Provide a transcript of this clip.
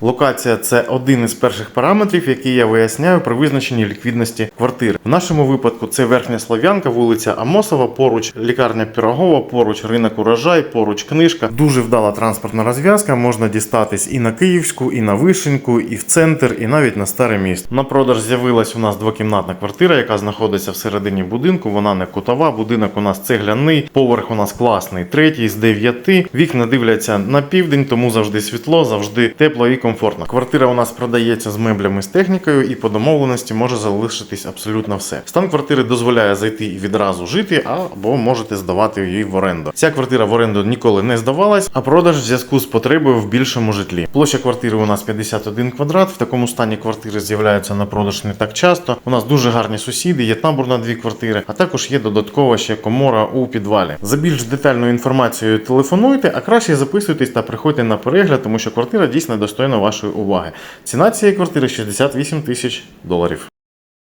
Локація це один із перших параметрів, які я виясняю при визначенні ліквідності квартири. В нашому випадку це верхня Слов'янка, вулиця Амосова, поруч лікарня Пірогова, поруч ринок урожай, поруч книжка. Дуже вдала транспортна розв'язка. Можна дістатись і на Київську, і на Вишеньку, і в центр, і навіть на старе місто. На продаж з'явилась у нас двокімнатна квартира, яка знаходиться всередині будинку. Вона не кутова. Будинок у нас цегляний, поверх у нас класний, третій з дев'яти. Вікна дивляться на південь, тому завжди світло, завжди тепло і комфортно. Квартира у нас продається з меблями з технікою, і по домовленості може залишитись абсолютно все. Стан квартири дозволяє зайти і відразу жити, або можете здавати її в оренду. Ця квартира в оренду ніколи не здавалась, а продаж в зв'язку з потребою в більшому житлі. Площа квартири у нас 51 квадрат. В такому стані квартири з'являються на продаж не так часто. У нас дуже гарні сусіди, є табор на дві квартири, а також є додаткова ще комора у підвалі. За більш детальною інформацією телефонуйте, а краще записуйтесь та приходьте на перегляд, тому що квартира дійсно достойна вашої уваги. Ціна цієї квартири 68 тисяч доларів.